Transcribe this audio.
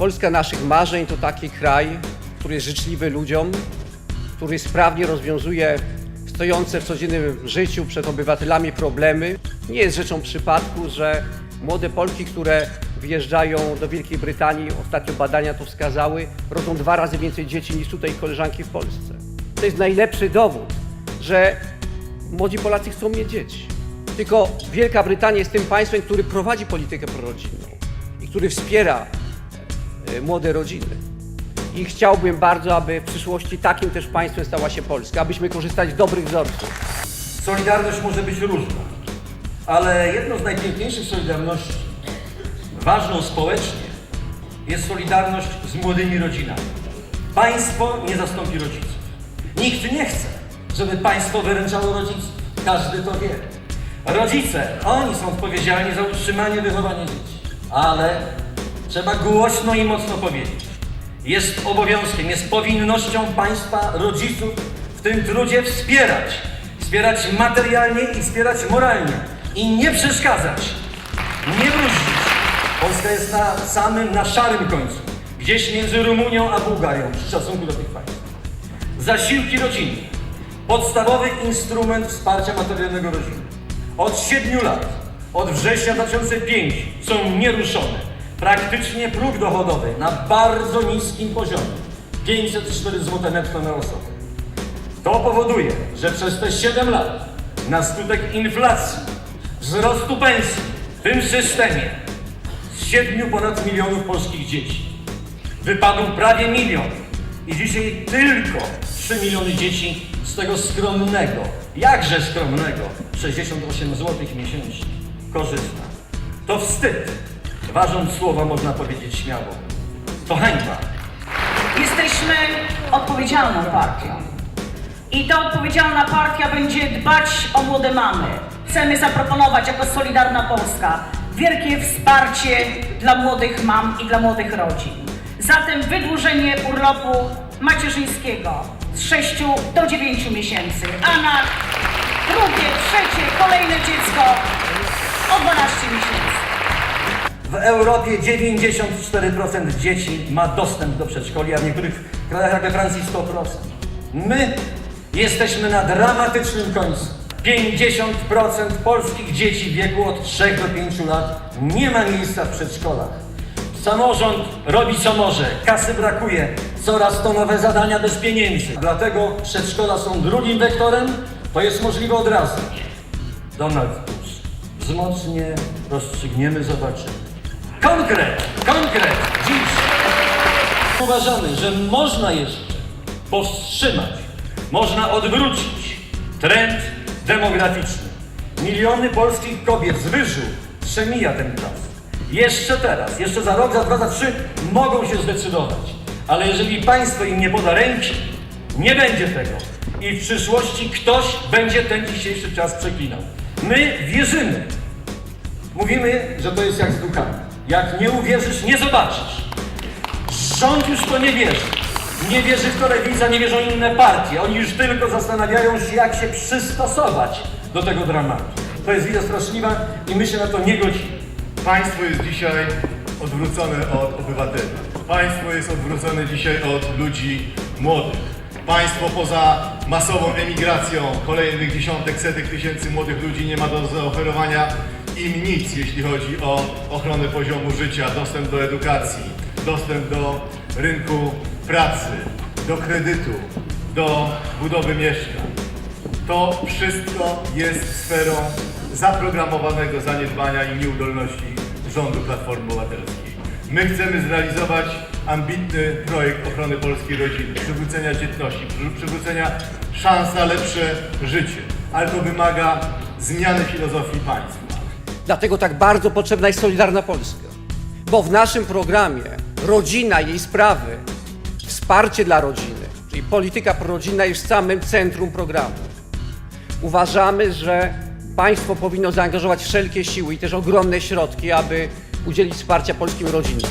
Polska naszych marzeń to taki kraj, który jest życzliwy ludziom, który sprawnie rozwiązuje stojące w codziennym życiu przed obywatelami problemy. Nie jest rzeczą przypadku, że młode Polki, które wyjeżdżają do Wielkiej Brytanii, ostatnio badania to wskazały, rodzą dwa razy więcej dzieci niż tutaj koleżanki w Polsce. To jest najlepszy dowód, że młodzi Polacy chcą mieć dzieci. Tylko Wielka Brytania jest tym państwem, który prowadzi politykę prorodzinną i który wspiera młode rodziny. I chciałbym bardzo, aby w przyszłości takim też państwem stała się Polska, abyśmy korzystali z dobrych wzorców. Solidarność może być różna, ale jedną z najpiękniejszych solidarności, ważną społecznie, jest solidarność z młodymi rodzinami. Państwo nie zastąpi rodziców. Nikt nie chce, żeby państwo wyręczało rodziców. Każdy to wie. Rodzice, oni są odpowiedzialni za utrzymanie, wychowanie dzieci. Ale trzeba głośno i mocno powiedzieć. Jest obowiązkiem, jest powinnością państwa, rodziców w tym trudzie wspierać. Wspierać materialnie i wspierać moralnie. I nie przeszkadzać. Nie bruździć. Polska jest na samym, na szarym końcu. Gdzieś między Rumunią a Bułgarią w szacunku do tych państw. Zasiłki rodzinne. Podstawowy instrument wsparcia materialnego rodziny. Od 7 lat, od września 2005 są nieruszone. Praktycznie próg dochodowy na bardzo niskim poziomie. 504 zł netto na osobę. To powoduje, że przez te 7 lat na skutek inflacji, wzrostu pensji w tym systemie z 7 ponad milionów polskich dzieci wypadł prawie milion i dzisiaj tylko 3 miliony dzieci z tego skromnego, jakże skromnego 68 zł miesięcznie korzysta. To wstyd. Ważąc słowa można powiedzieć śmiało. To hańba. Jesteśmy odpowiedzialną partią. I ta odpowiedzialna partia będzie dbać o młode mamy. Chcemy zaproponować jako Solidarna Polska wielkie wsparcie dla młodych mam i dla młodych rodzin. Zatem wydłużenie urlopu macierzyńskiego z 6 do 9 miesięcy, a na drugie, trzecie, kolejne dziecko o 12 miesięcy. W Europie 94% dzieci ma dostęp do przedszkoli, a w niektórych krajach jak we Francji 100%. My jesteśmy na dramatycznym końcu. 50% polskich dzieci w wieku od 3 do 5 lat nie ma miejsca w przedszkolach. Samorząd robi co może, kasy brakuje, coraz to nowe zadania bez pieniędzy. Dlatego przedszkola są drugim wektorem, to jest możliwe od razu. Donald Tusk. Wzmocnie, rozstrzygniemy, zobaczymy. Konkret, konkret, dziś. Uważamy, że można jeszcze powstrzymać, można odwrócić trend demograficzny. Miliony polskich kobiet z wyżu przemija ten czas. Jeszcze teraz, jeszcze za rok, za dwa, za trzy mogą się zdecydować. Ale jeżeli państwo im nie poda ręki, nie będzie tego. I w przyszłości ktoś będzie ten dzisiejszy czas przeklinał. My wierzymy, Mówimy, że to jest jak z duchami. Jak nie uwierzysz, nie zobaczysz. Rząd już to nie wierzy. Nie wierzy w telewizja, nie wierzą inne partie. Oni już tylko zastanawiają się, jak się przystosować do tego dramatu. To jest wizja straszliwa i my się na to nie godzimy. Państwo jest dzisiaj odwrócone od obywateli. Państwo jest odwrócone dzisiaj od ludzi młodych. Państwo poza masową emigracją kolejnych dziesiątek, setek tysięcy młodych ludzi nie ma do zaoferowania im nic, jeśli chodzi o ochronę poziomu życia, dostęp do edukacji, dostęp do rynku pracy, do kredytu, do budowy mieszkań. To wszystko jest sferą zaprogramowanego zaniedbania i nieudolności rządu Platformy Obywatelskiej. My chcemy zrealizować ambitny projekt ochrony polskiej rodziny, przywrócenia dzietności, przy- przywrócenia szans na lepsze życie, ale to wymaga zmiany filozofii państwa. Dlatego tak bardzo potrzebna jest Solidarna Polska. Bo w naszym programie rodzina, jej sprawy, wsparcie dla rodziny, czyli polityka prorodzinna jest w samym centrum programu. Uważamy, że państwo powinno zaangażować wszelkie siły i też ogromne środki, aby udzielić wsparcia polskim rodzinom.